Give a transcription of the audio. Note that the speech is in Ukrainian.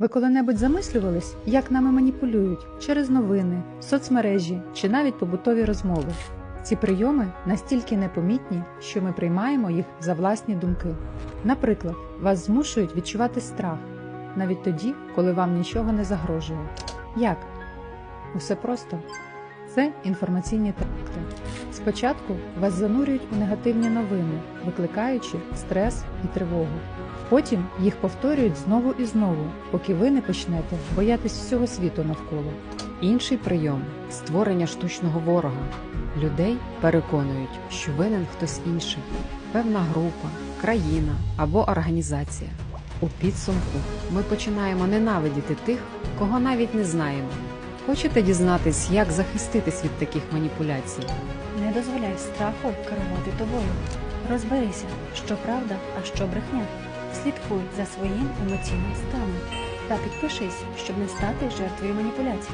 Ви коли-небудь замислювались, як нами маніпулюють через новини, соцмережі чи навіть побутові розмови? Ці прийоми настільки непомітні, що ми приймаємо їх за власні думки. Наприклад, вас змушують відчувати страх навіть тоді, коли вам нічого не загрожує. Як? Усе просто. Це інформаційні теракти. Спочатку вас занурюють у негативні новини, викликаючи стрес і тривогу. Потім їх повторюють знову і знову, поки ви не почнете боятись всього світу навколо. Інший прийом створення штучного ворога. Людей переконують, що винен хтось інший, певна група, країна або організація. У підсумку ми починаємо ненавидіти тих, кого навіть не знаємо. Хочете дізнатись, як захиститись від таких маніпуляцій? Не дозволяй страху керувати тобою. Розберися, що правда, а що брехня. Слідкуй за своїм емоційним станом та підпишись, щоб не стати жертвою маніпуляцій.